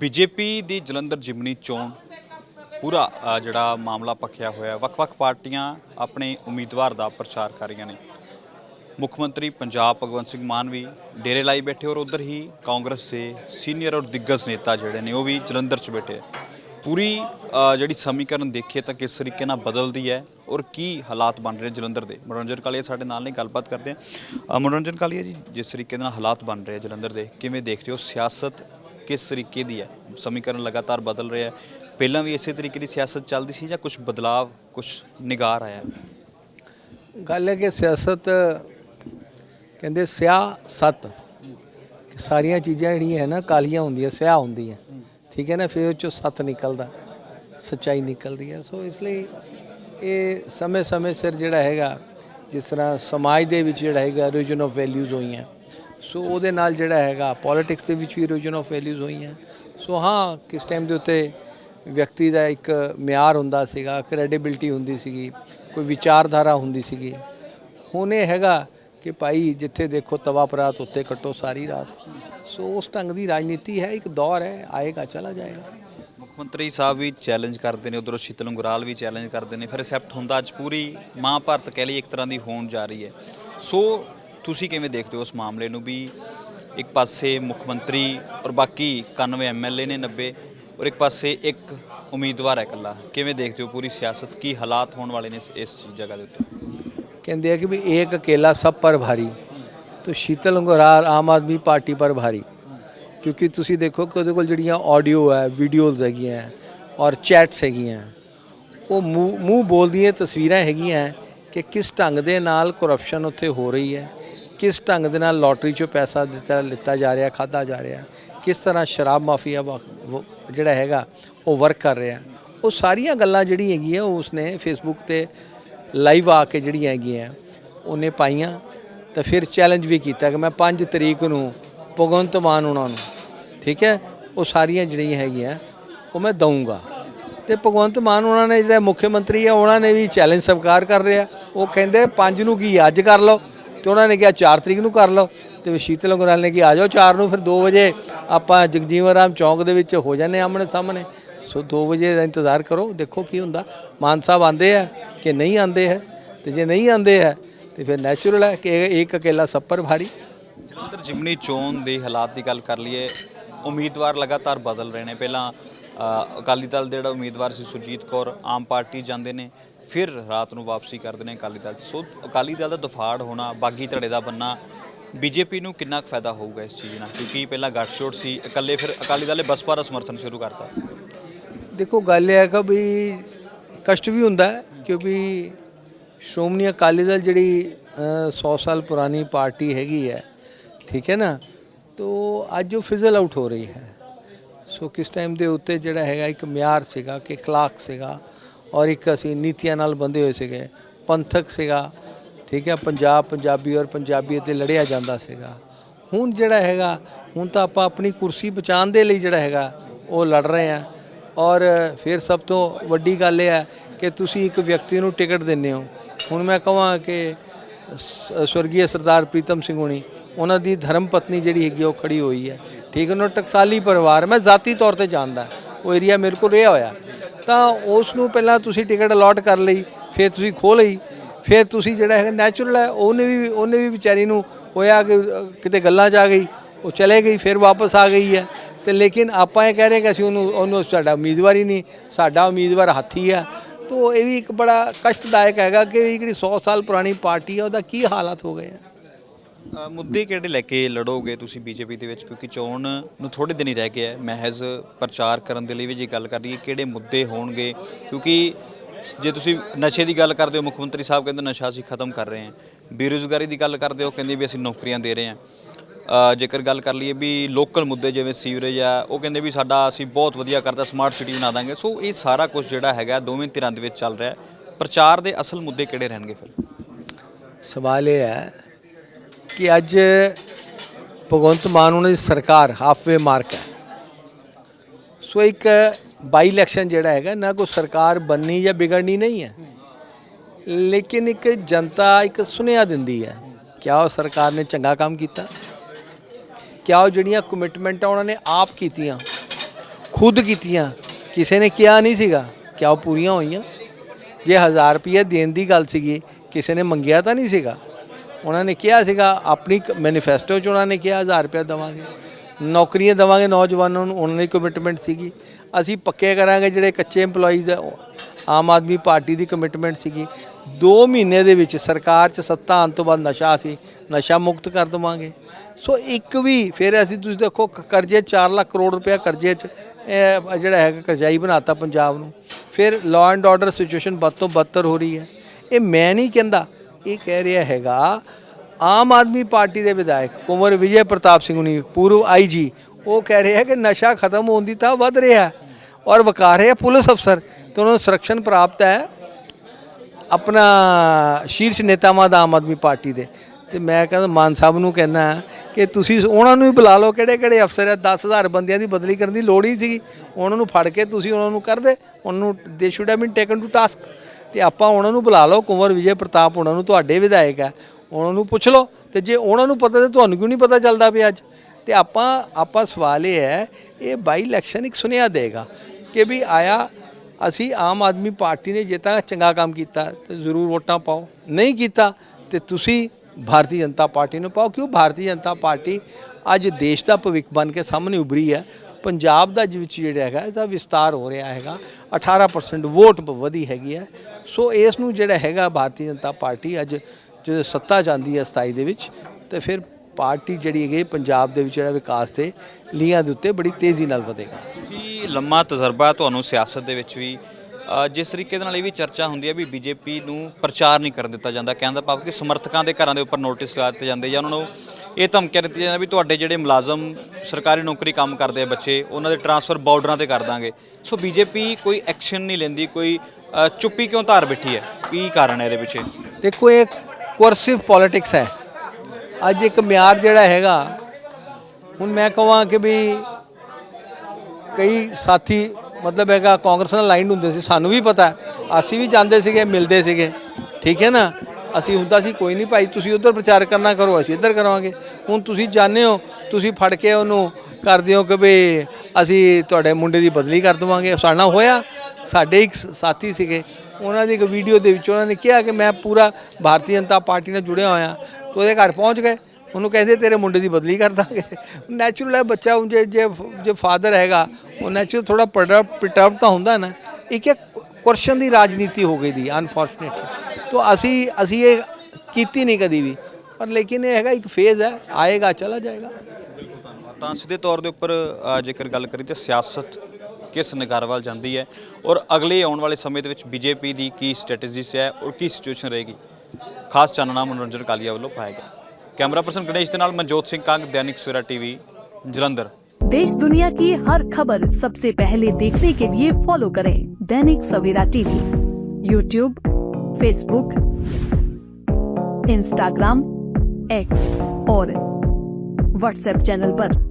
BJP ਦੀ ਜਲੰਧਰ ਜਿਮਨੀ ਚੋਣ ਪੂਰਾ ਅ, ਜਿਹੜਾ ਮਾਮਲਾ ਪੱਖਿਆ ਹੋਇਆ ਹੈ। ਵੱਖ-ਵੱਖ ਪਾਰਟੀਆਂ ਆਪਣੇ ਉਮੀਦਵਾਰ ਦਾ ਪ੍ਰਚਾਰ ਕਰ ਰਹੀਆਂ ਨੇ। ਮੁੱਖ ਮੰਤਰੀ ਪੰਜਾਬ ਭਗਵੰਤ ਸਿੰਘ ਮਾਨ ਵੀ ਡੇਰੇ ਲਾਈ ਬੈਠੇ ਔਰ ਉਧਰ ਹੀ ਕਾਂਗਰਸ ਦੇ ਸੀਨੀਅਰ ਔਰ ਦਿੱਗਜ ਨੇਤਾ ਜਿਹੜੇ ਨੇ ਉਹ ਵੀ ਜਲੰਧਰ 'ਚ ਬੈਠੇ ਆ। ਪੂਰੀ ਅ, ਜਿਹੜੀ ਸਮੀਕਰਨ ਦੇਖੀਏ ਤਾਂ ਕਿਸ ਤਰੀਕੇ ਨਾਲ ਬਦਲਦੀ ਹੈ ਔਰ ਕੀ ਹਾਲਾਤ ਬਣ ਰਹੇ ਨੇ ਜਲੰਧਰ ਦੇ। ਮਨੋਰੰਜਨ ਕਾਲੀਆ ਸਾਡੇ ਨਾਲ ਨੇ ਗੱਲਬਾਤ ਕਰਦੇ ਆ ਮਨੋਰੰਜਨ ਕਾਲੀਆ ਜੀ ਜਿਸ ਤਰੀਕੇ ਨਾਲ ਹਾਲਾਤ ਬਣ ਰਹੇ ਆ ਜਲੰਧਰ ਦੇ ਕਿਵੇਂ ਦੇਖਦੇ ਹੋ ਸਿਆਸਤ ਕਿਸ ਤਰੀਕੇ ਦੀ ਹੈ? ਸਮੀਕਰਨ ਲਗਾਤਾਰ ਬਦਲ ਰਿਹਾ ਹੈ। ਪਹਿਲਾਂ ਵੀ ਇਸੇ ਤਰੀਕੇ ਦੀ ਸਿਆਸਤ ਚੱਲਦੀ ਸੀ ਜਾਂ ਕੁਝ ਬਦਲਾਵ ਕੁਝ ਨਿਗਾਰ ਆਇਆ ਗੱਲ ਹੈ ਕਿ ਸਿਆਸਤ ਕਹਿੰਦੇ ਸਿਆਹ ਸੱਤ। ਸਾਰੀਆਂ ਚੀਜ਼ਾਂ ਜਿਹੜੀਆਂ ਹੈ ਨਾ, ਕਾਲੀਆਂ ਹੁੰਦੀਆਂ, ਸਿਆਹ ਹੁੰਦੀਆਂ। ਠੀਕ ਹੈ ਨਾ, ਫਿਰ ਉਹ ਚੋਂ ਸੱਤ ਨਿਕਲਦਾ, ਸੱਚਾਈ ਨਿਕਲਦੀ ਹੈ। ਸੋ ਇਸ ਲਈ ਇਹ ਸਮੇਂ-ਸਮੇਂ ਸਿਰ ਜਿਹੜਾ ਹੈਗਾ, ਜਿਸ ਤਰ੍ਹਾਂ ਸਮਾਜ ਦੇ ਵਿੱਚ ਜਿਹੜਾ ਹੈਗਾ ਰੀਜਨ ਆਫ ਵੈਲਿਊਜ਼ ਹੋਈਆਂ। ਸੋ ਉਹਦੇ ਨਾਲ ਜਿਹੜਾ ਹੈਗਾ ਪੋਲਿਟਿਕਸ ਦੇ ਵਿੱਚ ਵੀ ਰੀਜਨ ਆਫ ਵੈਲਿਊਜ਼ ਹੋਈਆਂ। ਸੋ ਹਾਂ, ਕਿਸ ਟਾਈਮ ਦੇ ਉੱਤੇ ਵਿਅਕਤੀ ਦਾ ਇੱਕ ਮਿਆਰ ਹੁੰਦਾ ਸੀਗਾ ਕ੍ਰੈਡੀਬਿਲਟੀ ਹੁੰਦੀ ਸੀਗੀ, ਕੋਈ ਵਿਚਾਰਧਾਰਾ ਹੁੰਦੀ ਸੀਗੀ। ਹੁਣ ਇਹ ਹੈਗਾ ਕਿ ਭਾਈ, ਜਿੱਥੇ ਦੇਖੋ ਤਵਾ ਪਰਾਤ, ਉੱਤੇ ਕੱਟੋ ਸਾਰੀ ਰਾਤ। ਸੋ ਉਸ ਢੰਗ ਦੀ ਰਾਜਨੀਤੀ ਹੈ, ਇੱਕ ਦੌਰ ਹੈ, ਆਏਗਾ, ਚਲਾ ਜਾਏਗਾ। ਮੁੱਖ ਮੰਤਰੀ ਸਾਹਿਬ ਵੀ ਚੈਲੰਜ ਕਰਦੇ ਨੇ, ਉਧਰੋਂ ਸ਼ੀਤਲ ਅੰਗਰਾਲ ਵੀ ਚੈਲੰਜ ਕਰਦੇ ਨੇ, ਫਿਰ ਅਸੈਪਟ ਹੁੰਦਾ, ਅੱਜ ਪੂਰੀ ਮਹਾਭਾਰਤ ਕਹਿ ਲਈ ਇੱਕ ਤਰ੍ਹਾਂ ਦੀ ਹੋਣ ਜਾ ਰਹੀ ਹੈ। ਸੋ ਤੁਸੀਂ ਕਿਵੇਂ ਦੇਖਦੇ ਹੋ ਉਸ ਮਾਮਲੇ ਨੂੰ ਵੀ ਇੱਕ ਪਾਸੇ ਮੁੱਖ ਮੰਤਰੀ ਔਰ ਬਾਕੀ 91 ਐਮਐਲਏ ਨੇ 90 ਔਰ ਇੱਕ ਪਾਸੇ ਇੱਕ ਉਮੀਦਵਾਰ ਹੈ ਇਕੱਲਾ? ਕਿਵੇਂ ਦੇਖਦੇ ਹੋ ਪੂਰੀ ਸਿਆਸਤ? ਕੀ ਹਾਲਾਤ ਹੋਣ ਵਾਲੇ ਨੇ ਇਸ- ਜਗ੍ਹਾ ਦੇ ਉੱਤੇ? ਕਹਿੰਦੇ ਆ ਕਿ ਵੀ ਇੱਕ ਅਕੇਲਾ ਸਭ ਪਰ ਭਾਰੀ। ਤੋ ਸ਼ੀਤਲ ਅੰਗਰਾਰ ਆਮ ਆਦਮੀ ਪਾਰਟੀ ਪਰ ਭਾਰੀ। ਕਿਉਂਕਿ ਤੁਸੀਂ ਦੇਖੋ ਕਿ ਉਹਦੇ ਕੋਲ ਜਿਹੜੀਆਂ ਆਡੀਓ ਹੈ ਵੀਡੀਓਜ਼ ਹੈਗੀਆਂ, ਔਰ ਚੈਟਸ ਹੈਗੀਆਂ, ਉਹ ਮੂੰਹ ਮੂੰਹ ਬੋਲਦੀਆਂ ਤਸਵੀਰਾਂ ਹੈਗੀਆਂ ਕਿ ਕਿਸ ਢੰਗ ਦੇ ਨਾਲ ਕਰਪਸ਼ਨ ਉੱਥੇ ਹੋ ਰਹੀ ਹੈ। ਕਿਸ ਢੰਗ ਦੇ ਨਾਲ ਲੋਟਰੀ 'ਚੋਂ ਪੈਸਾ ਦਿੱਤਾ ਲਿੱਤਾ ਜਾ ਰਿਹਾ ਖਾਦਾ ਜਾ ਰਿਹਾ, ਕਿਸ ਤਰ੍ਹਾਂ ਸ਼ਰਾਬ ਮਾਫੀਆ ਵ- ਜਿਹੜਾ ਹੈਗਾ, ਉਹ ਵਰਕ ਕਰ ਰਿਹਾ। ਉਹ ਸਾਰੀਆਂ ਗੱਲਾਂ ਜਿਹੜੀ ਹੈਗੀਆਂ, ਉਹ ਉਸਨੇ ਫੇਸਬੁੱਕ ਤੇ ਲਾਈਵ ਆ ਕੇ ਜਿਹੜੀਆਂ ਹੈਗੀਆਂ, ਉਹਨੇ ਪਾਈਆਂ। ਤਾਂ ਫਿਰ ਚੈਲੰਜ ਵੀ ਕੀਤਾ ਕਿ ਮੈਂ 5 ਤਰੀਕ ਨੂੰ ਭਗਵੰਤ ਮਾਨ ਉਹਨਾਂ ਨੂੰ, ਠੀਕ ਹੈ? ਉਹ ਸਾਰੀਆਂ ਜਿਹੜੀਆਂ ਹੈਗੀਆਂ, ਉਹ ਮੈਂ ਦਊਂਗਾ। ਤੇ ਭਗਵੰਤ ਮਾਨ ਉਹਨਾਂ ਨੇ ਜਿਹੜਾ ਮੁੱਖ ਮੰਤਰੀ ਆ, ਉਹਨਾਂ ਨੇ ਵੀ ਚੈਲੰਜ ਸਵੀਕਾਰ ਕਰ ਰਿਹਾ। ਉਹ ਕਹਿੰਦੇ, ਪੰਜ ਨੂੰ ਕੀ, ਅੱਜ ਕਰ ਲਓ। ਤੇ ਉਹਨਾਂ ਨੇ ਕਿਹਾ 4 ਤਰੀਕ ਨੂੰ ਕਰ ਲਓ ਤੇ ਸ਼ੀਤਲ ਅੰਗਰਾਲ ਨੇ ਕਿ ਆ ਜਾਓ 4 ਨੂੰ, ਫਿਰ 2 ਵਜੇ ਆਪਾਂ ਜਗਜੀਵਨ ਰਾਮ ਚੌਂਕ ਦੇ ਵਿੱਚ ਹੋ ਜਾਂਦੇ ਹਾਂ ਆਮਣੇ ਸਾਹਮਣੇ। ਸੋ 2 ਵਜੇ ਦਾ ਇੰਤਜ਼ਾਰ ਕਰੋ, ਦੇਖੋ ਕੀ ਹੁੰਦਾ। ਮਾਨ ਸਾਹਿਬ ਆਂਦੇ ਆ ਕਿ ਨਹੀਂ ਆਂਦੇ ਹੈ? ਤੇ ਜੇ ਨਹੀਂ ਆਂਦੇ ਹੈ, ਤੇ ਫਿਰ ਨੈਚੁਰਲ ਹੈ ਕਿ ਇੱਕ ਅਕੇਲਾ ਸੱਪਰ ਭਾਰੀ। ਜਲੰਧਰ ਜਿਮਨੀ ਚੋਣ ਦੇ ਹਾਲਾਤ ਦੀ ਗੱਲ ਕਰ ਲਈਏ, ਉਮੀਦਵਾਰ ਲਗਾਤਾਰ ਬਦਲ ਰਹੇ ਨੇ। ਪਹਿਲਾਂ ਅਕਾਲੀ ਦਲ ਦੇ ਜਿਹੜਾ ਉਮੀਦਵਾਰ ਸੀ ਸੁਰਜੀਤ ਕੌਰ, ਆਮ ਪਾਰਟੀ ਜਾਂਦੇ ਨੇ। ਫਿਰ ਰਾਤ ਨੂੰ ਵਾਪਸੀ ਕਰਦੇ ਨੇ ਅਕਾਲੀ ਦਲ 'ਚ। ਸੋ ਅਕਾਲੀ ਦਲ ਦਾ ਦਫਾੜ ਹੋਣਾ ਬਾਗੀ ਧੜੇ ਦਾ ਬੰਨਾ ਬੀਜੇਪੀ ਨੂੰ ਕਿੰਨਾ ਕੁ ਫਾਇਦਾ ਹੋਊਗਾ ਇਸ ਚੀਜ਼ ਨਾਲ ਕਿਉਂਕਿ ਪਹਿਲਾਂ ਗੱਠਜੋੜ ਸੀ ਇਕੱਲੇ ਫਿਰ ਅਕਾਲੀ ਦਲ ਨੇ ਬਸਪਾ ਦਾ ਸਮਰਥਨ ਸ਼ੁਰੂ ਕਰਤਾ ਦੇਖੋ ਗੱਲ ਇਹ ਹੈ ਕਿ ਵੀ ਕਸ਼ਟ ਵੀ ਹੁੰਦਾ ਹੈ ਕਿਉਂਕਿ ਸ਼੍ਰੋਮਣੀ ਅਕਾਲੀ ਦਲ ਜਿਹੜੀ ਅ, 100 ਸਾਲ ਪੁਰਾਣੀ ਪਾਰਟੀ ਹੈਗੀ ਹੈ ਠੀਕ ਹੈ ਨਾ ਤੋ ਅੱਜ ਉਹ ਫਿਜ਼ਲ ਆਊਟ ਹੋ ਰਹੀ ਹੈ ਸੋ ਕਿਸ ਟਾਈਮ ਦੇ ਉੱਤੇ ਜਿਹੜਾ ਹੈਗਾ ਇੱਕ ਮਿਆਰ ਸੀਗਾ ਕਿ اخلاق ਸੀਗਾ ਔਰ ਇੱਕ ਅਸੀਂ ਨੀਤੀਆਂ ਨਾਲ ਬੰਦੇ ਹੋਏ ਸੀਗੇ। ਪੰਥਕ ਸੀਗਾ, ਠੀਕ ਹੈ, ਪੰਜਾਬ ਪੰਜਾਬੀ ਔਰ ਪੰਜਾਬੀਅਤ ਤੇ ਲੜਿਆ ਜਾਂਦਾ ਸੀਗਾ। ਹੁਣ ਜਿਹੜਾ ਹੈਗਾ, ਹੁਣ ਤਾਂ ਆਪਾਂ ਆਪਣੀ ਕੁਰਸੀ ਬਚਾਉਣ ਦੇ ਲਈ ਜਿਹੜਾ ਹੈਗਾ, ਉਹ ਲੜ ਰਹੇ ਆ ਔਰ ਫਿਰ ਸਭ ਤੋਂ ਵੱਡੀ ਗੱਲ ਇਹ ਹੈ ਕਿ ਤੁਸੀਂ ਇੱਕ ਵਿਅਕਤੀ ਨੂੰ ਟਿਕਟ ਦਿੰਦੇ ਹੋ। ਹੁਣ ਮੈਂ ਕਹਾਂ ਕਿ ਸ- ਸਵਰਗੀ ਸਰਦਾਰ ਪ੍ਰੀਤਮ ਸਿੰਘ ਹੋਣੀ, ਉਹਨਾਂ ਦੀ ਧਰਮ ਪਤਨੀ ਜਿਹੜੀ ਹੈਗੀ ਉਹ ਖੜੀ ਹੋਈ ਹੈ। ਠੀਕ ਹੈ, ਉਹਨਾਂ ਦਾ ਟਕਸਾਲੀ ਪਰਿਵਾਰ, ਮੈਂ ਜ਼ਾਤੀ ਤੌਰ ਤੇ ਜਾਣਦਾ, ਉਹ ਏਰੀਆ ਮੇਰੇ ਕੋਲ ਰਿਹਾ ਹੋਇਆ। ਤਾਂ ਉਸ ਨੂੰ ਪਹਿਲਾਂ ਤੁਸੀਂ ਟਿਕਟ ਅਲਾਟ ਕਰ ਲਈ, ਫਿਰ ਤੁਸੀਂ ਖੋਹ ਲਈ, ਫਿਰ ਤੁਸੀਂ ਜਿਹੜਾ ਹੈਗਾ ਨੈਚੁਰਲ ਹੈ, ਉਹਨੇ ਵੀ ਉਹਨੇ ਵੀ ਵਿਚਾਰੀ ਨੂੰ ਹੋਇਆ ਕਿ, ਕਿਤੇ ਗੱਲਾਂ 'ਚ ਆ ਗਈ, ਉਹ ਚਲੇ ਗਈ, ਫਿਰ ਵਾਪਸ ਆ ਗਈ ਹੈ। ਤੇ ਲੇਕਿਨ ਆਪਾਂ ਇਹ ਕਹਿ ਰਹੇ ਕਿ ਅਸੀਂ ਉਹਨੂੰ ਉਹਨੂੰ, ਸਾਡਾ ਉਮੀਦਵਾਰ ਹੀ ਨਹੀਂ, ਸਾਡਾ ਉਮੀਦਵਾਰ ਹਾਥੀ ਆ ਤੋ ਇਹ ਵੀ ਇੱਕ ਬੜਾ ਕਸ਼ਟਦਾਇਕ ਹੈਗਾ ਕਿ ਜਿਹੜੀ 100 ਸਾਲ ਪੁਰਾਣੀ ਪਾਰਟੀ ਆ ਉਹਦਾ ਕੀ ਹਾਲਾਤ ਹੋ ਗਏ ਆ ਅ, ਮੁੱਦੇ ਕਿਹੜੇ ਲੈ ਕੇ ਲੜੋਗੇ ਤੁਸੀਂ ਬੀਜੇਪੀ ਦੇ ਵਿੱਚ? ਕਿਉਂਕਿ ਚੋਣ ਨੂੰ ਥੋੜੇ ਦਿਨ ਹੀ ਰਹਿ ਗਏ ਹੈ। ਮਹਿਜ਼ ਪ੍ਰਚਾਰ ਕਰਨ ਦੇ ਲਈ ਵੀ ਜੇ ਗੱਲ ਕਰ ਲਈਏ ਕਿਹੜੇ ਮੁੱਦੇ ਹੋਣਗੇ? ਕਿਉਂਕਿ ਜੇ ਤੁਸੀਂ ਨਸ਼ੇ ਦੀ ਗੱਲ ਕਰਦੇ ਹੋ ਮੁੱਖ ਮੰਤਰੀ ਸਾਹਿਬ ਕਹਿੰਦੇ ਨਸ਼ਾ ਅਸੀਂ ਖਤਮ ਕਰ ਰਹੇ ਹਾਂ। ਬੇਰੁਜ਼ਗਾਰੀ ਦੀ ਗੱਲ ਕਰਦੇ ਹੋ ਕਹਿੰਦੇ ਵੀ ਅਸੀਂ ਨੌਕਰੀਆਂ ਦੇ ਰਹੇ ਹਾਂ। ਅ, ਜੇਕਰ ਗੱਲ ਕਰ ਲਈਏ ਵੀ ਲੋਕਲ ਮੁੱਦੇ ਜਿਵੇਂ ਸੀਵਰੇਜ ਆ ਉਹ ਕਹਿੰਦੇ ਵੀ ਸਾਡਾ ਅਸੀਂ ਬਹੁਤ ਵਧੀਆ ਕਰਦਾ ਸਮਾਰਟ ਸਿਟੀ ਬਣਾ ਦਾਂਗੇ। ਸੋ ਇਹ ਸਾਰਾ ਕੁਝ ਜਿਹੜਾ ਹੈਗਾ ਦੋਵੇਂ ਧਿਰਾਂ ਦੇ ਵਿੱਚ ਚੱਲ ਰਿਹਾ ਹੈ। ਪ੍ਰਚਾਰ ਦੇ ਅਸਲ ਮੁੱਦੇ ਕਿਹੜੇ ਰਹਿਣਗੇ ਫਿਰ? ਸਵਾਲ ਇਹ ਹੈ ਕਿ ਅੱਜ ਭਗਵੰਤ ਮਾਨ ਉਹਨਾਂ ਦੀ ਸਰਕਾਰ ਹਾਫਵੇ ਮਾਰਕ ਹੈ। ਸੋ ਇੱਕ ਬਾਈ ਇਲੈਕਸ਼ਨ ਜਿਹੜਾ ਹੈਗਾ, ਨਾ ਕੋਈ ਸਰਕਾਰ ਬੰਨੀ ਜਾਂ ਵਿਗੜਨੀ ਨਹੀਂ ਹੈ। ਲੇਕਿਨ ਇੱਕ ਜਨਤਾ ਇੱਕ ਸੁਨੇਹਾ ਦਿੰਦੀ ਹੈ, ਕਿਆ ਉਹ ਸਰਕਾਰ ਨੇ ਚੰਗਾ ਕੰਮ ਕੀਤਾ? ਕਿਆ ਉਹ ਜਿਹੜੀਆਂ ਕਮਿਟਮੈਂਟਾਂ ਉਹਨਾਂ ਨੇ ਆਪ ਕੀਤੀਆਂ, ਖੁਦ ਕੀਤੀਆਂ, ਕਿਸੇ ਨੇ ਕਿਹਾ ਨਹੀਂ ਸੀਗਾ, ਕਿਆ ਉਹ ਪੂਰੀਆਂ ਹੋਈਆਂ? ਜੇ 1000 ਰੁਪਏ ਦੇਣ ਦੀ ਗੱਲ ਸੀਗੀ, ਕਿਸੇ ਨੇ ਮੰਗਿਆ ਤਾਂ ਨਹੀਂ ਸੀਗਾ। ਉਹਨਾਂ ਨੇ ਕਿਹਾ ਸੀਗਾ, ਆਪਣੀ ਮੈਨੀਫੈਸਟੋ 'ਚ ਉਹਨਾਂ ਨੇ ਕਿਹਾ 1000 ਰੁਪਏ ਦੇਵਾਂਗੇ। ਨੌਕਰੀਆਂ ਦੇਵਾਂਗੇ ਨੌਜਵਾਨਾਂ ਨੂੰ, ਉਹਨਾਂ ਦੀ ਕਮਿਟਮੈਂਟ ਸੀਗੀ। ਅਸੀਂ ਪੱਕੇ ਕਰਾਂਗੇ ਜਿਹੜੇ ਕੱਚੇ EMPLOYEES ਆ ਆਮ ਆਦਮੀ ਪਾਰਟੀ ਦੀ ਕਮਿਟਮੈਂਟ ਸੀਗੀ। 2 ਮਹੀਨੇ ਦੇ ਵਿੱਚ ਸਰਕਾਰ 'ਚ ਸੱਤਾ ਆਉਣ ਤੋਂ ਬਾਅਦ ਨਸ਼ਾ ਸੀ, ਨਸ਼ਾ ਮੁਕਤ ਕਰ ਦੇਵਾਂਗੇ। ਸੋ ਇੱਕ ਵੀ ਫਿਰ ਅਸੀਂ ਤੁਸੀਂ ਦੇਖੋ ਕਰਜ਼ੇ 4 ਲੱਖ ਕਰੋੜ ਰੁਪਇਆ ਕਰਜ਼ੇ 'ਚ ਜਿਹੜਾ ਹੈਗਾ ਕਰਜ਼ਾਈ ਬਣਾਤਾ ਪੰਜਾਬ ਨੂੰ। ਫਿਰ ਲਾਅ ਐਂਡ ਆਰਡਰ ਸਿਚੁਏਸ਼ਨ ਬਦ ਤੋਂ ਬਦਤਰ ਹੋ ਰਹੀ ਹੈ। ਇਹ ਮੈਂ ਨਹੀਂ ਕਹਿੰਦਾ ਇਹ ਕਹਿ ਰਿਹਾ ਹੈਗਾ? ਆਮ ਆਦਮੀ ਪਾਰਟੀ ਦੇ ਵਿਧਾਇਕ ਕੁੰਵਰ ਵਿਜੇ ਪ੍ਰਤਾਪ ਸਿੰਘ ਨੇ ਪੂਰਵ ਆਈਜੀ ਉਹ ਕਹਿ ਰਿਹਾ ਕਿ ਨਸ਼ਾ ਖਤਮ ਹੋਣ ਦੀ ਤਾਂ ਵੱਧ ਰਿਹਾ ਔਰ ਵਕਾ ਰਹੇ ਆ ਪੁਲਿਸ ਅਫਸਰ ਤੇ ਉਹਨਾਂ ਨੂੰ ਸੰਰਕਸ਼ਣ ਪ੍ਰਾਪਤ ਹੈ ਆਪਣਾ ਸ਼ੀਰਸ਼ ਨੇਤਾਵਾਂ ਦਾ ਆਮ ਆਦਮੀ ਪਾਰਟੀ ਦੇ। ਤੇ ਮੈਂ ਕਹਿੰਦਾ, ਮਾਨ ਸਾਹਿਬ ਨੂੰ ਕਹਿਣਾ ਕਿ ਤੁਸੀਂ ਉਹਨਾਂ ਨੂੰ ਹੀ ਬੁਲਾ ਲਓ ਕਿਹੜੇ ਕਿਹੜੇ ਅਫਸਰ ਆ 10000 ਬੰਦਿਆਂ ਦੀ ਬਦਲੀ ਕਰਨ ਦੀ ਲੋੜ ਹੀ ਸੀਗੀ। ਉਹਨਾਂ ਨੂੰ ਫੜ ਕੇ ਤੁਸੀਂ ਉਹਨਾਂ ਨੂੰ ਕਰਦੇ ਉਹਨਾਂ ਨੂੰ ਦੇ should have been taken to task ਤੇ ਆਪਾਂ ਉਹਨਾਂ ਨੂੰ ਬੁਲਾ ਲਓ, ਕੁੰਵਰ ਵਿਜੇ ਪ੍ਰਤਾਪ ਉਹਨਾਂ ਨੂੰ ਤੁਹਾਡੇ ਵਿਧਾਇਕ ਹੈ ਉਹਨਾਂ ਨੂੰ ਪੁੱਛ ਲਓ ਤੇ ਜੇ ਉਹਨਾਂ ਨੂੰ ਪਤਾ ਤੇ ਤੁਹਾਨੂੰ ਕਿਉਂ ਨਹੀਂ ਪਤਾ ਚੱਲਦਾ ਪਿਆ ਅੱਜ? ਤੇ ਆਪਾਂ ਆਪਾਂ ਸਵਾਲ ਇਹ ਹੈ, ਇਹ ਬਾਈ ਇਲੈਕਸ਼ਨ ਇੱਕ ਸੁਨੇਹਾ ਦੇਗਾ ਕਿ ਵੀ ਆਇਆ, ਅਸੀਂ ਆਮ ਆਦਮੀ ਪਾਰਟੀ ਨੇ ਜੇ ਤਾਂ ਚੰਗਾ ਕੰਮ ਕੀਤਾ, ਤੇ ਜ਼ਰੂਰ ਵੋਟਾਂ ਪਾਓ। ਨਹੀਂ ਕੀਤਾ, ਤੇ ਤੁਸੀਂ ਭਾਰਤੀ ਜਨਤਾ ਪਾਰਟੀ ਨੂੰ ਪਾਓ, ਕਿਉਂ? ਭਾਰਤੀ ਜਨਤਾ ਪਾਰਟੀ ਅੱਜ ਦੇਸ਼ ਦਾ ਭਵਿੱਖ ਬਣ ਕੇ ਸਾਹਮਣੇ ਉਭਰੀ ਹੈ। ਪੰਜਾਬ ਦਾ ਵਿੱਚ ਜਿਹੜਾ ਹੈਗਾ, ਇਹਦਾ ਵਿਸਤਾਰ ਹੋ ਰਿਹਾ ਹੈਗਾ। 18% ਵੋਟ ਵਧੀ ਹੈਗੀ ਹੈ। ਸੋ ਇਸ ਨੂੰ ਜਿਹੜਾ ਹੈਗਾ, ਭਾਰਤੀ ਜਨਤਾ ਪਾਰਟੀ ਅੱਜ ਜਦੋਂ ਸੱਤਾ ਜਾਂਦੀ ਹੈ 27 ਦੇ ਵਿੱਚ, ਤੇ ਫਿਰ ਪਾਰਟੀ ਜਿਹੜੀ ਹੈਗੀ ਪੰਜਾਬ ਦੇ ਵਿੱਚ ਜਿਹੜਾ ਵਿਕਾਸ ਤੇ ਲੀਹਾਂ ਦੇ ਉੱਤੇ ਬੜੀ ਤੇਜ਼ੀ ਨਾਲ ਵਧੇਗਾ। ਤੁਸੀਂ ਲੰਮਾ ਤਜਰਬਾ ਤੁਹਾਨੂੰ ਸਿਆਸਤ ਦੇ ਵਿੱਚ ਵੀ ਜਿਸ ਤਰੀਕੇ ਦੇ ਨਾਲ ਇਹ ਵੀ ਚਰਚਾ ਹੁੰਦੀ ਹੈ ਵੀ ਬੀਜੇਪੀ ਨੂੰ ਪ੍ਰਚਾਰ ਨਹੀਂ ਕਰਨ ਦਿੱਤਾ ਜਾਂਦਾ। ਕਹਿੰਦਾ ਭਾਵ ਕਿ ਸਮਰਥਕਾਂ ਦੇ ਘਰਾਂ ਦੇ ਉੱਪਰ ਨੋਟਿਸ ਲਗਾ ਦਿੱਤੇ ਜਾਂਦੇ ਜਾਂ ਉਹਨਾਂ ਨੂੰ ਇਹ ਧਮਕੀਆਂ ਦਿੱਤੀਆਂ ਜਾਂਦੀਆਂ ਵੀ ਤੁਹਾਡੇ ਜਿਹੜੇ ਮੁਲਾਜ਼ਮ ਸਰਕਾਰੀ ਨੌਕਰੀ ਕੰਮ ਕਰਦੇ ਆ ਬੱਚੇ, ਉਹਨਾਂ ਦੇ ਟਰਾਂਸਫਰ ਬਾਰਡਰਾਂ ਤੇ ਕਰ ਦਾਂਗੇ। ਸੋ ਬੀਜੇਪੀ ਕੋਈ ਐਕਸ਼ਨ ਨਹੀਂ ਲੈਂਦੀ, ਕੋਈ ਚੁੱਪੀ ਕਿਉਂ ਧਾਰ ਬੈਠੀ ਹੈ? ਕੀ ਕਾਰਨ ਹੈ ਇਹਦੇ ਪਿੱਛੇ? ਦੇਖੋ, ਇਹ ਕੋਰਸਿਵ ਪੋਲਿਟਿਕਸ ਹੈ। ਅੱਜ ਇੱਕ ਮਿਆਰ ਜਿਹੜਾ ਹੈਗਾ, ਹੁਣ ਮੈਂ ਕਹਾਂ ਕਿ ਵੀ ਕਈ ਸਾਥੀ ਮਤਲਬ ਹੈਗਾ ਕਾਂਗਰਸ ਨਾਲ ਲਾਈਨ ਹੁੰਦੇ ਸੀ, ਸਾਨੂੰ ਵੀ ਪਤਾ ਅਸੀਂ ਵੀ ਜਾਂਦੇ ਸੀਗੇ, ਮਿਲਦੇ ਸੀਗੇ। ਠੀਕ ਹੈ ਨਾ? ਅਸੀਂ ਹੁੰਦਾ ਸੀ, ਕੋਈ ਨਹੀਂ ਭਾਈ, ਤੁਸੀਂ ਉਧਰ ਪ੍ਰਚਾਰ ਕਰਨਾ ਕਰੋ, ਅਸੀਂ ਇੱਧਰ ਕਰਾਂਗੇ। ਹੁਣ ਤੁਸੀਂ ਜਾਣਦੇ ਹੋ, ਤੁਸੀਂ ਫੜ ਕੇ ਉਹਨੂੰ ਕਰਦੇ ਹੋ ਕਿ ਵੀ ਅਸੀਂ ਤੁਹਾਡੇ ਮੁੰਡੇ ਦੀ ਬਦਲੀ ਕਰ ਦੇਵਾਂਗੇ। ਸਾਡੇ ਹੋਇਆ, ਸਾਡੇ ਇੱਕ ਸਾਥੀ ਸੀਗੇ। ਉਹਨਾਂ ਦੀ ਇੱਕ ਵੀਡੀਓ ਦੇ ਵਿੱਚ ਉਹਨਾਂ ਨੇ ਕਿਹਾ ਕਿ ਮੈਂ ਪੂਰਾ ਭਾਰਤੀ ਜਨਤਾ ਪਾਰਟੀ ਨਾਲ ਜੁੜਿਆ ਹੋਇਆ। ਤੇ ਉਹਦੇ ਘਰ ਪਹੁੰਚ ਗਏ। ਉਹਨੂੰ ਕਹਿੰਦੇ ਤੇਰੇ ਮੁੰਡੇ ਦੀ ਬਦਲੀ ਕਰ ਦਾਂਗੇ। ਨੈਚੁਰਲ ਹੈ ਬੱਚਾ ਹੁਣ ਜੇ ਜੇ ਜੇ ਫਾਦਰ ਹੈਗਾ, ਉਹ ਨੈਚੁਰਲ ਥੋੜਾ ਪਰਟਰਬ ਤਾਂ ਹੁੰਦਾ ਨਾ। ਇੱਕ ਇੱਕ ਕੁਐਸਚਨ ਦੀ ਰਾਜਨੀਤੀ ਹੋ ਗਈ ਦੀ ਅਨਫੋਰਚੂਨੇਟਲੀ ਤੋਂ ਅਸੀਂ ਅਸੀਂ ਇਹ ਕੀਤੀ ਨਹੀਂ ਕਦੀ ਵੀ। ਪਰ ਲੇਕਿਨ ਇਹ ਹੈਗਾ, ਇੱਕ ਫੇਜ਼ ਹੈ, ਆਏਗਾ, ਚਲਾ ਜਾਏਗਾ। ਤਾਂ ਸਿੱਧੇ ਤੌਰ ਦੇ ਉੱਪਰ ਜੇਕਰ ਗੱਲ ਕਰੀ ਤਾਂ ਸਿਆਸਤ ਕਿਸ ਨਿਗਾਰ ਵੱਲ ਜਾਂਦੀ ਹੈ? ਔਰ ਅਗਲੇ ਆਉਣ ਵਾਲੇ ਸਮੇਂ ਦੇ ਵਿੱਚ ਬੀਜੇਪੀ ਦੀ ਕੀ ਸਟ੍ਰੈਟਜੀਸ ਹੈ ਔਰ ਕੀ ਸਿਚੁਏਸ਼ਨ ਰਹੇਗੀ? ਖਾਸ ਚਾਨਣਾ, ਮਨੋਰੰਜਨ ਕਾਲੀਆ ਵੱਲੋਂ ਪਾਇਆ ਗਿਆ। Camera person Ganesh Manjot Singh Kang, Dainik Savera TV, Jalandhar. देश दुनिया की हर खबर सबसे पहले देखने के लिए फॉलो करें Dainik Savera TV. YouTube Facebook Instagram X और व्हाट्सएप चैनल पर।